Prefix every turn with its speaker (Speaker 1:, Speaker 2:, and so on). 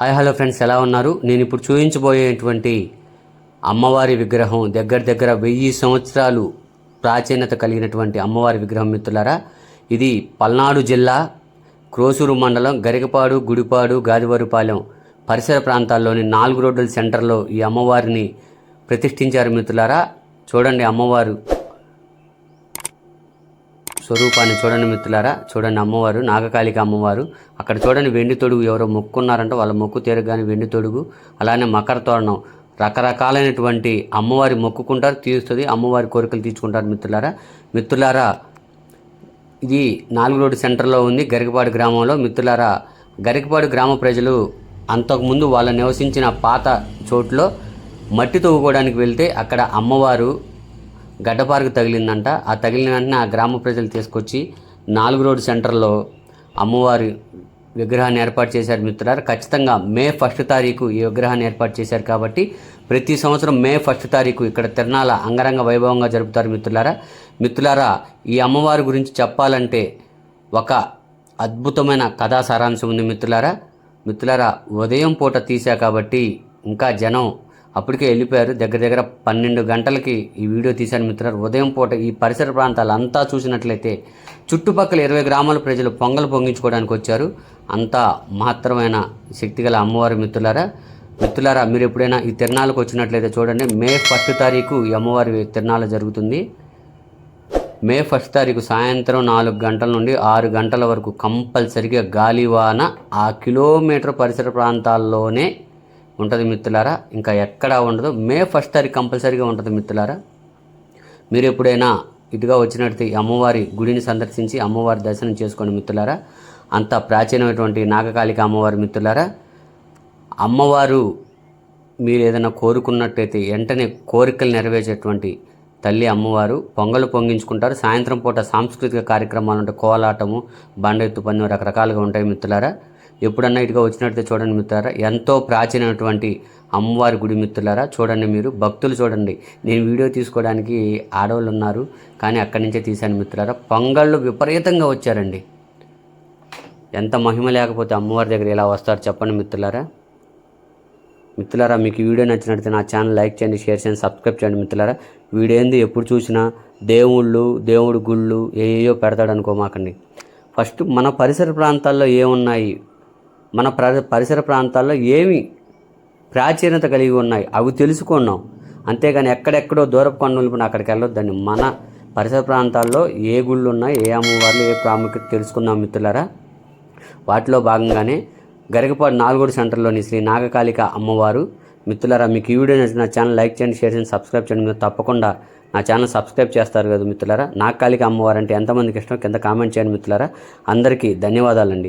Speaker 1: Hi hello friends ఎలా ఉన్నారు? నేను ఇప్పుడు చూపించబోయేటువంటి అమ్మవారి విగ్రహం దగ్గర దగ్గర వెయ్యి సంవత్సరాలు ప్రాచీనత కలిగినటువంటి అమ్మవారి విగ్రహం మిత్రులారా. ఇది పల్నాడు జిల్లా క్రోసూరు మండలం గరికపాడు గుడిపాడు గాదివారిపాలెం పరిసర ప్రాంతాల్లోని నాలుగు రోడ్ల సెంటర్లో ఈ అమ్మవారిని ప్రతిష్ఠించారు మిత్రులారా. చూడండి అమ్మవారు స్వరూపాన్ని చూడండి మిత్రులారా చూడండి అమ్మవారు నాగకాళిక అమ్మవారు అక్కడ చూడండి వెండి తొడుగు ఎవరో మొక్కున్నారంటే వాళ్ళ మొక్కు తీరగానే వెండి తొడుగు అలానే మకర తోరణం. రకరకాలైనటువంటి అమ్మవారి మొక్కుకుంటారు తీరుస్తుంది. అమ్మవారి కోరికలు తీర్చుకుంటారు మిత్రులారా. మిత్రులారా ఇది నాలుగు రోడ్డు సెంటర్లో ఉంది గరికపాడు గ్రామంలో. మిత్రులారా గరికపాడు గ్రామ ప్రజలు అంతకుముందు వాళ్ళు నివసించిన పాత చోట్లో మట్టి తవ్వుకోవడానికి వెళ్తే అక్కడ అమ్మవారు గడ్డపారకు తగిలిందంట. ఆ తగిలిన వెంటనే ఆ గ్రామ ప్రజలు తీసుకొచ్చి నాలుగు రోడ్డు సెంటర్లో అమ్మవారి విగ్రహాన్ని ఏర్పాటు చేశారు మిత్రులారు. ఖచ్చితంగా మే ఫస్ట్ తారీఖు ఈ విగ్రహాన్ని ఏర్పాటు చేశారు కాబట్టి ప్రతి సంవత్సరం మే ఫస్ట్ తారీఖు ఇక్కడ తిరణాల అంగరంగ వైభవంగా జరుపుతారు మిత్రులారా. మిత్రులారా ఈ అమ్మవారి గురించి చెప్పాలంటే ఒక అద్భుతమైన కథా సారాంశం ఉంది మిత్రులారా. మిత్రులారా ఉదయం పూట తీసా కాబట్టి ఇంకా జనం అప్పటికే వెళ్ళిపోయారు. దగ్గర దగ్గర పన్నెండు గంటలకి ఈ వీడియో తీశాను మిత్రులు ఉదయం పూట ఈ పరిసర ప్రాంతాలు అంతా చూసినట్లయితే చుట్టుపక్కల ఇరవై గ్రామాల ప్రజలు పొంగలు పొంగించుకోవడానికి వచ్చారు. అంతా మహత్తరమైన శక్తిగల అమ్మవారి మిత్రులారా. మిత్రులారా మీరు ఎప్పుడైనా ఈ తిరణాలకు వచ్చినట్లయితే చూడండి మే ఫస్ట్ తారీఖు ఈ అమ్మవారి తిరణాలు జరుగుతుంది. మే ఫస్ట్ తారీఖు సాయంత్రం నాలుగు గంటల నుండి ఆరు గంటల వరకు కంపల్సరిగా గాలివాన ఆ కిలోమీటర్ పరిసర ప్రాంతాల్లోనే ఉంటుంది మిత్రులారా? ఇంకా ఎక్కడా ఉండదు. మే ఫస్ట్ తారీఖు కంపల్సరీగా ఉంటుంది మిత్రులారా. మీరు ఎప్పుడైనా ఇటుగా వచ్చినట్టు ఈ అమ్మవారి గుడిని సందర్శించి అమ్మవారి దర్శనం చేసుకోండి మిత్రులారా. అంత ప్రాచీనమైనటువంటి నాగకాళిక అమ్మవారి మిత్రులారా. అమ్మవారు మీరు ఏదైనా కోరుకున్నట్టయితే వెంటనే కోరికలు నెరవేర్చేటువంటి తల్లి అమ్మవారు పొంగలు పొంగించుకుంటారు. సాయంత్రం పూట సాంస్కృతిక కార్యక్రమాలు ఉంటాయి కోలాటము బండెత్తు పని రకరకాలుగా ఉంటాయి మిత్రులారా. ఎప్పుడన్నా ఇటుగా వచ్చినట్టు చూడండి మిత్రులారా. ఎంతో ప్రాచీనమైనటువంటి అమ్మవారి గుడి మిత్రులారా. చూడండి మీరు భక్తులు చూడండి. నేను వీడియో తీసుకోవడానికి ఆడవాళ్ళు ఉన్నారు కానీ అక్కడి నుంచే తీశాను మిత్రులారా. పొంగళ్ళు విపరీతంగా వచ్చారండి. ఎంత మహిమ లేకపోతే అమ్మవారి దగ్గర ఎలా వస్తారు చెప్పండి మిత్రులారా. మిత్రులారా మీకు వీడియో నచ్చినట్లయితే నా ఛానల్ లైక్ చేయండి షేర్ చేయండి సబ్స్క్రైబ్ చేయండి మిత్రులారా. వీడియో ఏంది ఎప్పుడు చూసినా దేవుళ్ళు దేవుడు గుళ్ళు ఏయో పెడతాడు అనుకోమాకండి. ఫస్ట్ మన పరిసర ప్రాంతాల్లో ఏమున్నాయి? మన ప్ర పరిసర ప్రాంతాల్లో ఏమి ప్రాచీనత కలిగి ఉన్నాయి అవి తెలుసుకున్నాం. అంతేగాని ఎక్కడెక్కడో దూరపు కొండలు అక్కడికి వెళ్ళొద్దండి మన పరిసర ప్రాంతాల్లో ఏ గుళ్ళు ఉన్నాయి ఏ అమ్మవార్లు ఏ ప్రాముఖ్యత తెలుసుకుందాం మిత్రులారా? వాటిలో భాగంగానే గరికపాడు నాలుగోడు సెంటర్లోని శ్రీ నాగకాళిక అమ్మవారు మిత్రులారా మీకు ఈ వీడియో నచ్చిన నా ఛానల్ లైక్ చేయండి షేర్ చేయండి సబ్స్క్రైబ్ చేయండి. మీరు తప్పకుండా నా ఛానల్ సబ్స్క్రైబ్ చేస్తారు కదా మిత్రులారా? నాగకాళిక అమ్మవారు అంటే ఎంతమందికి ఇష్టం? కింద కామెంట్ చేయండి మిత్రులారా. అందరికీ ధన్యవాదాలండి.